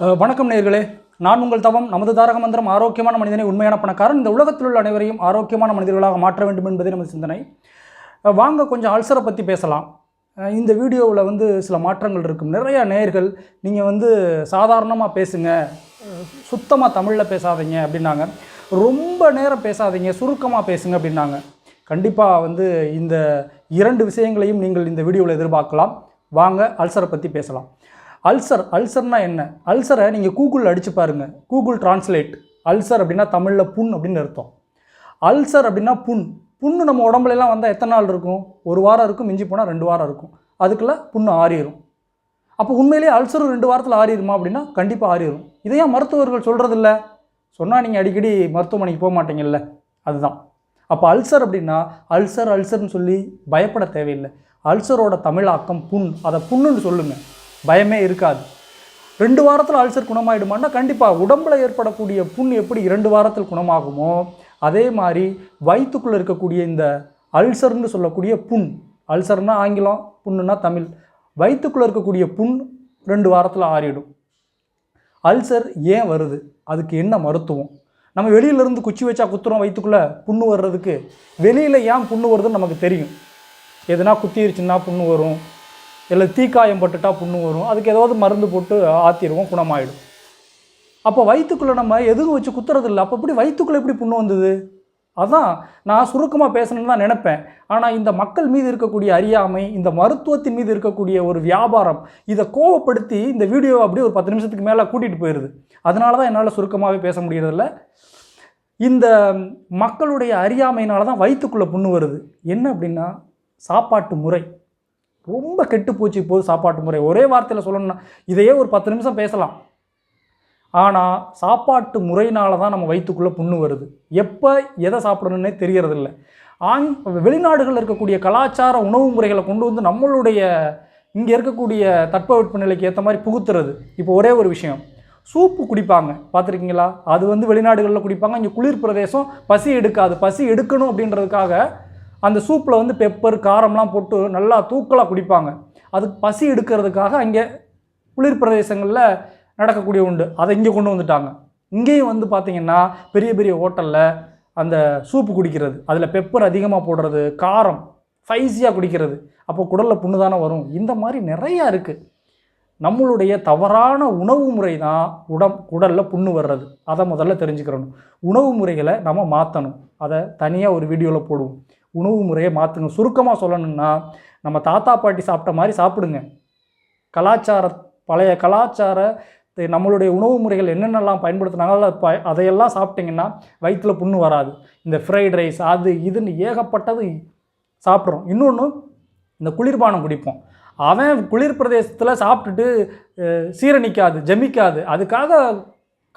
வணக்கம் நேர்களே நான் உங்கள் தவம் நமது தாரக மந்திரம் ஆரோக்கியமான மனிதனை உண்மையான பணக்காரன். இந்த உலகத்தில் உள்ள அனைவரையும் ஆரோக்கியமான மனிதர்களாக மாற்ற வேண்டும் என்பதே நமது சிந்தனை. வாங்க கொஞ்சம் அல்சரை பற்றி பேசலாம். இந்த வீடியோவில் வந்து சில மாற்றங்கள் இருக்கும். நிறைய நேர்கள் நீங்கள் வந்து சாதாரணமாக பேசுங்க சுத்தமாக தமிழில் பேசாதீங்க அப்படின்னாங்க. ரொம்ப நேரம் பேசாதீங்க சுருக்கமாக பேசுங்க அப்படின்னாங்க. கண்டிப்பாக வந்து இந்த இரண்டு விஷயங்களையும் நீங்கள் இந்த வீடியோவில் எதிர்பார்க்கலாம். வாங்க அல்சரை பற்றி பேசலாம். அல்சர் அல்சர்னா என்ன? அல்சரை நீங்கள் கூகுளில் அடித்து பாருங்கள் கூகுள் டிரான்ஸ்லேட் அல்சர் அப்படின்னா தமிழில் புண் அப்படின்னு அர்த்தம். அல்சர் அப்படின்னா புண். புண்ணு நம்ம உடம்புலலாம் வந்தால் எத்தனை நாள் இருக்கும்? ஒரு வாரம் இருக்கும் மிஞ்சி போனால் ரெண்டு வாரம் இருக்கும். அதுக்குள்ளே புண்ணு ஆறிடும் அப்போ உண்மையிலேயே அல்சரும் ரெண்டு வாரத்தில் ஆறிடுமா அப்படின்னா கண்டிப்பாக ஆறிடும் இதையே மருத்துவர்கள் சொல்கிறதில்ல சொன்னால் நீங்கள் அடிக்கடி மருத்துவமனைக்கு போக மாட்டீங்கல்ல. அதுதான். அப்போ அல்சர் அப்படின்னா அல்சர் அல்சர்னு சொல்லி பயப்பட தேவையில்லை. அல்சரோட தமிழாக்கம் புண். அதை புண்ணுன்னு சொல்லுங்கள் பயமே இருக்காது. ரெண்டு வாரத்தில் அல்சர் குணமாயிடுமான்னா கண்டிப்பாக உடம்புல ஏற்படக்கூடிய புண் எப்படி இரண்டு வாரத்தில் குணமாகுமோ அதே மாதிரி வயிற்றுக்குள்ளே இருக்கக்கூடிய இந்த அல்சர்னு சொல்லக்கூடிய புண் அல்சர்னா ஆங்கிலம் புண்ணுன்னா தமிழ் வயிற்றுக்குள்ளே இருக்கக்கூடிய புண் ரெண்டு வாரத்தில் ஆறிடும். அல்சர் ஏன் வருது? அதுக்கு என்ன மருத்துவம்? நம்ம வெளியிலேருந்து குச்சி வச்சா குத்துறோம் வயிற்றுக்குள்ளே புண்ணு வர்றதுக்கு வெளியில் ஏன் புண்ணு வருதுன்னு நமக்கு தெரியும். எதுனா குத்திருச்சுன்னா புண்ணு வரும் இல்லை தீக்காயம் பட்டுட்டா புண்ணு வரும். அதுக்கு ஏதாவது மருந்து போட்டு ஆற்றிடுவோம் குணமாயிடும். அப்போ வயிற்றுக்குள்ளே நம்ம எதுவும் வச்சு குத்துறது இல்லை அப்போ எப்படி வயிற்றுக்குள்ளே எப்படி புண்ணு வந்தது? அதான் நான் சுருக்கமாக பேசணும்னு தான் நினப்பேன். ஆனால் இந்த மக்கள் மீது இருக்கக்கூடிய அறியாமை இந்த மருத்துவத்தின் மீது இருக்கக்கூடிய ஒரு வியாபாரம் இதை கோவப்படுத்தி இந்த வீடியோ அப்படியே ஒரு பத்து நிமிஷத்துக்கு மேலே கூட்டிகிட்டு போயிடுது. அதனால தான் என்னால் சுருக்கமாகவே பேச முடியறதில்ல. இந்த மக்களுடைய அறியாமையினால தான் வயிற்றுக்குள்ளே புண்ணு வருது. என்ன அப்படின்னா சாப்பாட்டு முறை. ரொம்ப கெட்டு போச்சு இப்போது சாப்பாட்டு முறை. ஒரே வார்த்தையில் சொல்லணும்னா இதையே ஒரு பத்து நிமிஷம் பேசலாம். ஆனால் சாப்பாட்டு முறையினால தான் நம்ம வயிற்றுக்குள்ளே புண்ணு வருது. எப்போ எதை சாப்பிடணுன்னே தெரியறதில்ல. ஆங் வெளிநாடுகளில் இருக்கக்கூடிய கலாச்சார உணவு முறைகளை கொண்டு வந்து நம்மளுடைய இங்கே இருக்கக்கூடிய தட்பவெட்ப நிலைக்கு ஏற்ற மாதிரி புகுத்துறது. இப்போ ஒரே ஒரு விஷயம். சூப்பு குடிப்பாங்க. பார்த்துருக்கீங்களா? அது வந்து வெளிநாடுகளில் குடிப்பாங்க. இங்கே குளிர் பிரதேசம் பசி எடுக்காது. பசி எடுக்கணும் அப்படின்றதுக்காக அந்த சூப்பில் வந்து பெப்பர் காரம்லாம் போட்டு நல்லா தூக்கலாக குடிப்பாங்க. அதுக்கு பசி எடுக்கிறதுக்காக அங்கே குளிர் பிரதேசங்களில் நடக்கக்கூடிய உண்டு. அதை இங்கே கொண்டு வந்துட்டாங்க. இங்கேயும் வந்து பார்த்திங்கன்னா பெரிய பெரிய ஹோட்டலில் அந்த சூப்பு குடிக்கிறது. அதில் பெப்பர் அதிகமாக போடுறது காரம் ஸ்பைஸியாக குடிக்கிறது. அப்போ குடலில் புண்ணு தானே வரும். இந்த மாதிரி நிறையா இருக்குது நம்மளுடைய தவறான உணவு முறை தான் உடம் உடலில் புண்ணு வர்றது. அதை முதல்ல தெரிஞ்சுக்கிறணும். உணவு முறைகளை நம்ம மாற்றணும் அதை தனியாக ஒரு வீடியோவில் போடுவோம். உணவு முறையை மாற்றுங்க சுருக்கமாக சொல்லணும்னா நம்ம தாத்தா பாட்டி சாப்பிட்ட மாதிரி சாப்பிடுங்க. கலாச்சார பழைய கலாச்சார நம்மளுடைய உணவு முறைகள் என்னென்னலாம் பயன்படுத்தினாங்களோ ப அதையெல்லாம் சாப்பிட்டிங்கன்னா வயிற்றில் புண்ணு வராது. இந்த ஃப்ரைட் ரைஸ் அது இதுன்னு ஏகப்பட்டது சாப்பிட்றோம். இன்னொன்று இந்த குளிர்பானம் குடிப்போம். அவன் குளிர் பிரதேசத்தில் சாப்பிட்டுட்டு சீரணிக்காது ஜமிக்காது. அதுக்காக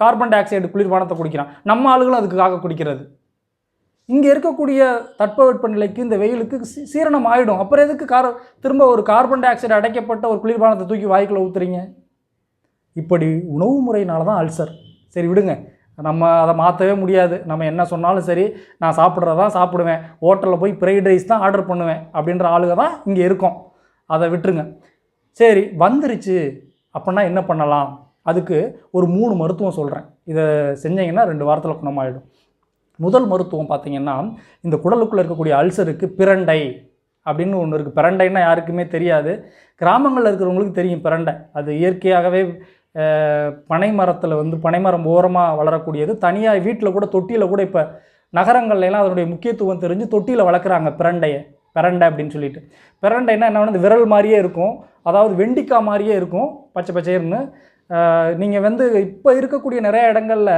கார்பன் டை ஆக்சைடு குளிர்பானத்தை குடிக்கிறான். நம்ம ஆளுகளும் அதுக்காக குடிக்கிறது. இங்கே இருக்கக்கூடிய தட்பவெட்ப நிலைக்கு இந்த வெயிலுக்கு சீ- சீரணம் ஆகிடும் அப்புறம் எதுக்கு கார் திரும்ப ஒரு கார்பன் டை ஆக்சைடு அடைக்கப்பட்ட ஒரு குளிர்பானத்தை தூக்கி வாய்க்குள்ள ஊற்றுறீங்க இப்படி உணவு முறையினால தான் அல்சர். சரி விடுங்க. நம்ம அதை மாற்றவே முடியாது. நம்ம என்ன சொன்னாலும் சரி நான் சாப்பிட்றதான் சாப்பிடுவேன். ஹோட்டலில் போய் ஃப்ரைட் ரைஸ் தான் ஆர்டர் பண்ணுவேன் அப்படின்ற ஆளுங்க தான் இங்கே இருக்கோம். அதை விட்டுருங்க. சரி வந்துருச்சு. அப்படின்னா என்ன பண்ணலாம்? அதுக்கு ஒரு மூணு மருத்துவம் சொல்கிறேன் இதை செஞ்சீங்கன்னா ரெண்டு வாரத்தில் குணமாயிடும். முதல் மருத்துவம் பார்த்திங்கன்னா இந்த குடலுக்குள்ளே இருக்கக்கூடிய அல்சருக்கு பிரண்டை அப்படின்னு ஒன்று இருக்குது பிரண்டைன்னா யாருக்குமே தெரியாது. கிராமங்களில் இருக்கிறவங்களுக்கு தெரியும் பிரண்டை. அது இயற்கையாகவே பனை மரத்தில் வந்து பனைமரம் ஓரமாக வளரக்கூடியது. தனியாக வீட்டில் கூட தொட்டியில் கூட இப்போ நகரங்கள்லாம் அதனுடைய முக்கியத்துவம் தெரிஞ்சு தொட்டியில் வளர்க்குறாங்க பிரண்டையை. பிரண்டை அப்படின்னு சொல்லிட்டு. பிரண்டைன்னா என்ன வந்து விரல் மாதிரியே இருக்கும். அதாவது வெண்டிக்காய் மாதிரியே இருக்கும். பச்சை பச்சையர்னு நீங்கள் வந்து இப்போ இருக்கக்கூடிய நிறைய இடங்களில்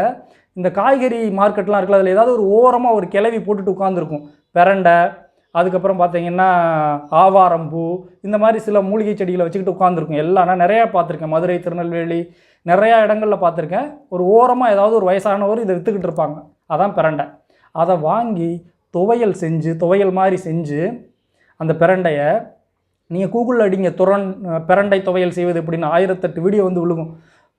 இந்த காய்கறி மார்க்கெட்லாம் இருக்குல்ல அதில் ஏதாவது ஒரு ஓரமாக ஒரு கிளவி போட்டுட்டு உட்காந்துருக்கும் பிரண்டை அதுக்கப்புறம் பார்த்தீங்கன்னா ஆவாரம்பூ இந்த மாதிரி சில மூலிகை செடிகளை வச்சுக்கிட்டு உட்காந்துருக்கும் எல்லாம் நான் நிறையா பார்த்துருக்கேன். மதுரை திருநெல்வேலி நிறையா இடங்களில் பார்த்துருக்கேன். ஒரு ஓரமாக ஏதாவது ஒரு வயசானவர் இதை விற்றுக்கிட்டு இருப்பாங்க. அதான் பிரண்டை. அதை வாங்கி துவையல் செஞ்சு துவையல் மாதிரி செஞ்சு அந்த பிரண்டையை நீங்கள் கூகுளில் அடிங்க துரன் பிரண்டை துவையல் செய்வது எப்படின்னு ஆயிரத்தெட்டு வீடியோ வந்து விழுகும்.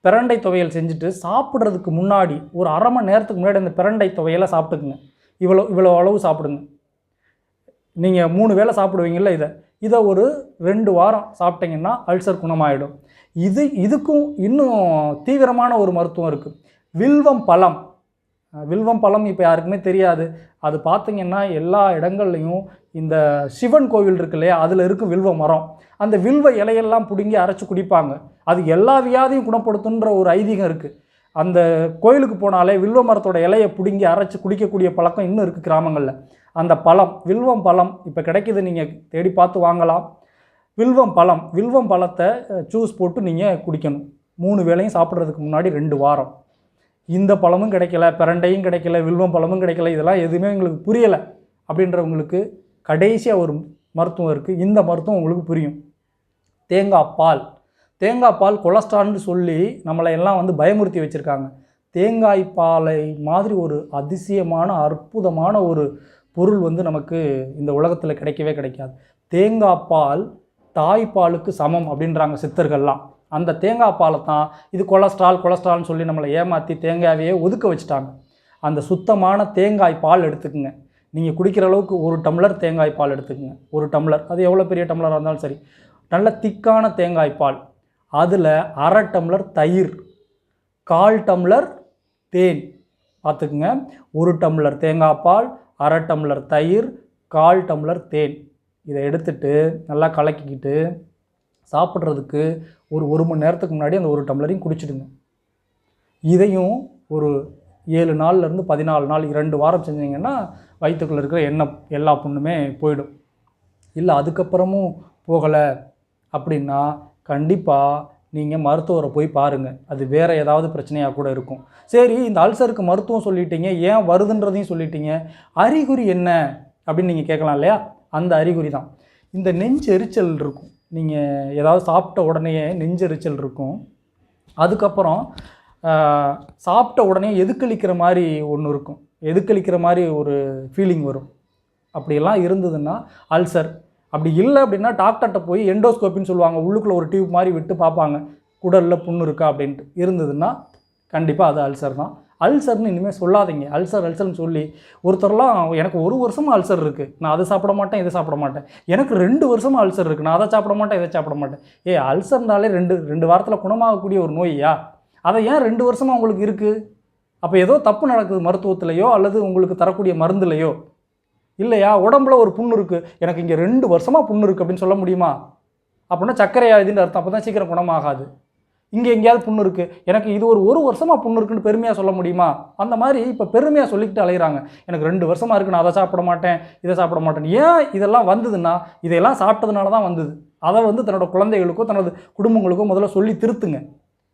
பிரண்டை துவையல் செஞ்சுட்டு சாப்பிட்றதுக்கு முன்னாடி ஒரு அரை மணி நேரத்துக்கு முன்னாடி அந்த பிரண்டை துவையலை சாப்பிட்டுக்குங்க. இவ்வளோ இவ்வளோ அளவு சாப்பிடுங்க. நீங்கள் மூணு வேளை சாப்பிடுவீங்கள்ல இதை. இதை ஒரு ரெண்டு வாரம் சாப்பிட்டீங்கன்னா அல்சர் குணமாயிடும். இது இதுக்கும் இன்னும் தீவிரமான ஒரு மருத்துவம் இருக்குது வில்வம் பழம். வில்வம் பழம் இப்போ யாருக்குமே தெரியாது. அது பார்த்தீங்கன்னா எல்லா இடங்கள்லையும் இந்த சிவன் கோவில் இருக்கு இல்லையா அதில் இருக்கும் வில்வ மரம். அந்த வில்வ இலையெல்லாம் பிடுங்கி அரைச்சி குடிப்பாங்க. அது எல்லா வியாதியும் குணப்படுத்துன்ற ஒரு ஐதீகம் இருக்குது அந்த கோயிலுக்கு போனாலே வில்வ மரத்தோட இலையை பிடுங்கி அரைச்சி குடிக்கக்கூடிய பழக்கம் இன்னும் இருக்குது கிராமங்களில். அந்த பழம் வில்வம் பழம் இப்போ கிடைக்கிது நீங்கள் தேடி பார்த்து வாங்கலாம். வில்வம் பழம் வில்வம் பழத்தை ஜூஸ் போட்டு நீங்கள் குடிக்கணும். மூணு வேளையும் சாப்பிட்றதுக்கு முன்னாடி ரெண்டு வாரம். இந்த பழமும் கிடைக்கல பிரண்டையும் கிடைக்கல வில்வம் பழமும் கிடைக்கல இதெல்லாம் எதுவுமே எங்களுக்கு புரியலை அப்படின்றவங்களுக்கு கடைசியாக ஒரு மருத்துவம் இருக்குது இந்த மருத்துவம் உங்களுக்கு புரியும். தேங்காய் பால். தேங்காய் பால் கொலஸ்ட்ரால்னு சொல்லி நம்மளை எல்லாம் வந்து பயமுறுத்தி வச்சுருக்காங்க. தேங்காய் பாலை மாதிரி ஒரு அதிசயமான அற்புதமான ஒரு பொருள் வந்து நமக்கு இந்த உலகத்தில் கிடைக்கவே கிடைக்காது. தேங்காய் பால் தாய்ப்பாலுக்கு சமம் அப்படின்றாங்க சித்தர்கள்லாம். அந்த தேங்காய் பாலை தான் இது கொலஸ்ட்ரால் கொலஸ்ட்ரால்னு சொல்லி நம்மளை ஏமாற்றி தேங்காயவே ஒதுக்க வச்சுட்டாங்க. அந்த சுத்தமான தேங்காய் பால் எடுத்துக்குங்க. நீங்கள் குடிக்கிற அளவுக்கு ஒரு டம்ளர் தேங்காய் பால் எடுத்துக்கோங்க. ஒரு டம்ளர். அது எவ்வளோ பெரிய டம்ளராக இருந்தாலும் சரி. நல்ல திக்கான தேங்காய் பால். அதில் அரை டம்ளர் தயிர். கால் டம்ளர் தேன். பார்த்துக்குங்க. ஒரு டம்ளர் தேங்காய் பால் அரை டம்ளர் தயிர் கால் டம்ளர் தேன். இதை எடுத்துட்டு நல்லா கலக்கிக்கிட்டு சாப்பிட்றதுக்கு ஒரு ஒரு மணி நேரத்துக்கு முன்னாடி அந்த ஒரு டம்ளரையும் குடிச்சிடுங்க. இதையும் ஒரு ஏழு நாள்லேருந்து பதினாலு நாள் இரண்டு வாரம் செஞ்சீங்கன்னா வயிற்றுக்குள்ளே இருக்கிற எண்ணெய் எல்லா புண்ணுமே போயிடும். இல்லை அதுக்கப்புறமும் போகலை அப்படின்னா கண்டிப்பாக நீங்கள் மருத்துவரை போய் பாருங்கள் அது வேறு ஏதாவது பிரச்சனையாக கூட இருக்கும். சரி இந்த அல்சருக்கு மருத்துவம் சொல்லிட்டீங்க ஏன் வருதுன்றதையும் சொல்லிட்டீங்க அறிகுறி என்ன அப்படின்னு நீங்கள் கேட்கலாம் இல்லையா? அந்த அறிகுறி தான். இந்த நெஞ்சு எரிச்சல் இருக்கும். நீங்கள் ஏதாவது சாப்பிட்ட உடனேயே நெஞ்சு எரிச்சல் இருக்கும். அதுக்கப்புறம் சாப்பிட்ட உடனே எதுக்களிக்கிற மாதிரி ஒன்று இருக்கும். எதுக்களிக்கிற மாதிரி ஒரு ஃபீலிங் வரும். அப்படியெல்லாம் இருந்ததுன்னா அல்சர் அப்படி இல்லை அப்படின்னா டாக்டர்கிட்ட போய் எண்டோஸ்கோப்பின்னு சொல்லுவாங்க. உள்ளுக்குள்ளே ஒரு டியூப் மாதிரி விட்டு பார்ப்பாங்க. குடலில் புண்ணு இருக்கா அப்படின்ட்டு. இருந்ததுன்னா கண்டிப்பாக அது அல்சர் தான். அல்சர்னு இனிமேல் சொல்லாதீங்க. அல்சர் அல்சர்னு சொல்லி ஒருத்தர்லாம் எனக்கு ஒரு வருஷமாக அல்சர் இருக்குது நான் அதை சாப்பிட மாட்டேன் இதை சாப்பிட மாட்டேன். எனக்கு ரெண்டு வருஷமாக அல்சர் இருக்குது நான் அதை சாப்பிட மாட்டேன் இதை சாப்பிட மாட்டேன். ஏ அல்சர்னாலே ரெண்டு ரெண்டு வாரத்தில் குணமாகக்கூடிய ஒரு நோய்யா? அதை ஏன் ரெண்டு வருஷமாக உங்களுக்கு இருக்குது அப்போ ஏதோ தப்பு நடக்குது மருத்துவத்திலையோ அல்லது உங்களுக்கு தரக்கூடிய மருந்துலையோ. இல்லையா? உடம்புல ஒரு புண்ணு இருக்குது எனக்கு இங்கே ரெண்டு வருஷமாக புண்ணு இருக்குது அப்படின்னு சொல்ல முடியுமா? அப்படின்னா சர்க்கரை ஆயுதுன்னு அர்த்தம். அப்போ தான் சீக்கிரம் குணமாகாது. இங்கே எங்கேயாவது புண்ணு இருக்குது எனக்கு இது ஒரு ஒரு வருஷமாக புண்ணு இருக்குன்னு பெருமையாக சொல்ல முடியுமா? அந்த மாதிரி இப்போ பெருமையாக சொல்லிக்கிட்டு அலைகிறாங்க எனக்கு ரெண்டு வருஷமாக இருக்கு நான் அதை சாப்பிட மாட்டேன் இதை சாப்பிட மாட்டேன் ஏன் இதெல்லாம் வந்ததுன்னா இதையெல்லாம் சாப்பிட்டதுனால தான் வந்தது. அதை வந்து தன்னோட குழந்தைகளுக்கோ தனது குடும்பங்களுக்கோ முதல்ல சொல்லி திருத்துங்க.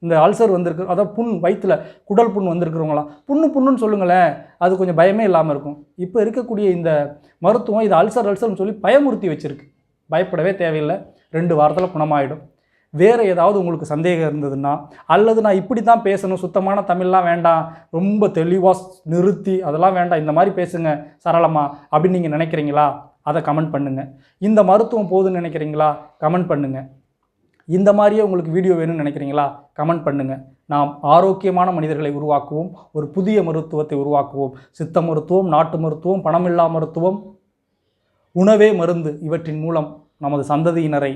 இந்த அல்சர் வந்திருக்கு அதாவது புண் வயிற்றில் குடல் புண் வந்திருக்கிறவங்களாம். புண்ணு புண்ணுன்னு சொல்லுங்களேன் அது கொஞ்சம் பயமே இல்லாமல் இருக்கும். இப்போ இருக்கக்கூடிய இந்த மருத்துவம் இது அல்சர் அல்சர்னு சொல்லி பயமுறுத்தி வச்சுருக்கு. பயப்படவே தேவையில்லை. ரெண்டு வாரத்தில் குணமாயிடும். வேறு ஏதாவது உங்களுக்கு சந்தேகம் இருந்ததுன்னா அல்லது நான் இப்படி தான் பேசணும் சுத்தமான தமிழ்லாம் வேண்டாம் ரொம்ப தெளிவாக நிறுத்தி அதெல்லாம் வேண்டாம் இந்த மாதிரி பேசுங்க சரளமாக அப்படின்னு நீங்கள் நினைக்கிறீங்களா? அதை கமெண்ட் பண்ணுங்கள் இந்த மருத்துவம் போதுன்னு நினைக்கிறீங்களா? கமெண்ட் பண்ணுங்கள் இந்த மாதிரியே உங்களுக்கு வீடியோ வேணும்னு நினைக்கிறீங்களா? கமெண்ட் பண்ணுங்கள் நாம் ஆரோக்கியமான மனிதர்களை உருவாக்குவோம். ஒரு புதிய மருத்துவத்தை உருவாக்குவோம். சித்த மருத்துவம் நாட்டு மருத்துவம் பணமில்லா மருத்துவம் உணவே மருந்து இவற்றின் மூலம் நமது சந்ததியினரை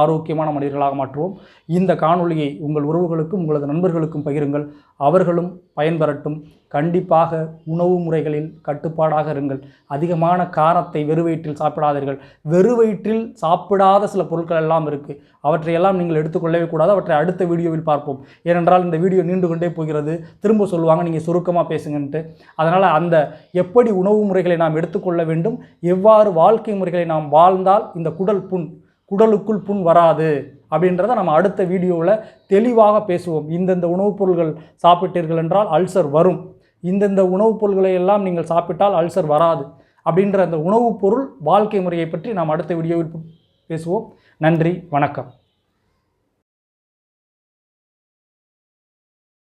ஆரோக்கியமான மனிதர்களாக மாற்றுவோம். இந்த காணொளியை உங்கள் உறவுகளுக்கும் உங்களது நண்பர்களுக்கும் பகிருங்கள். அவர்களும் பயன்பெறட்டும். கண்டிப்பாக உணவு முறைகளில் கட்டுப்பாடாக இருங்கள். அதிகமான காரத்தை வெறுவயிற்றில் சாப்பிடாதீர்கள். வெறுவயிற்றில் சாப்பிடாத சில பொருட்கள் எல்லாம் இருக்குது அவற்றையெல்லாம் நீங்கள் எடுத்துக்கொள்ளவே கூடாது. அவற்றை அடுத்த வீடியோவில் பார்ப்போம். ஏனென்றால் இந்த வீடியோ நீண்டு கொண்டே போகிறது. திரும்ப சொல்லுவாங்க நீங்கள் சுருக்கமாக பேசுங்கன்ட்டு. அதனால் அந்த எப்படி உணவு முறைகளை நாம் எடுத்துக்கொள்ள வேண்டும் எவ்வாறு வாழ்க்கை முறைகளை நாம் வாழ்ந்தால் இந்த குடல் புண் குடலுக்குள் புண் வராது அப்படின்றத நம்ம அடுத்த வீடியோவில் தெளிவாக பேசுவோம். இந்தந்த உணவுப் பொருள்கள் சாப்பிட்டீர்கள் என்றால் அல்சர் வரும். இந்தந்த உணவுப் பொருள்களை எல்லாம் நீங்கள் சாப்பிட்டால் அல்சர் வராது அப்படின்ற அந்த உணவுப் பொருள் வாழ்க்கை முறையை பற்றி நாம் அடுத்த வீடியோவில் பேசுவோம். நன்றி வணக்கம்.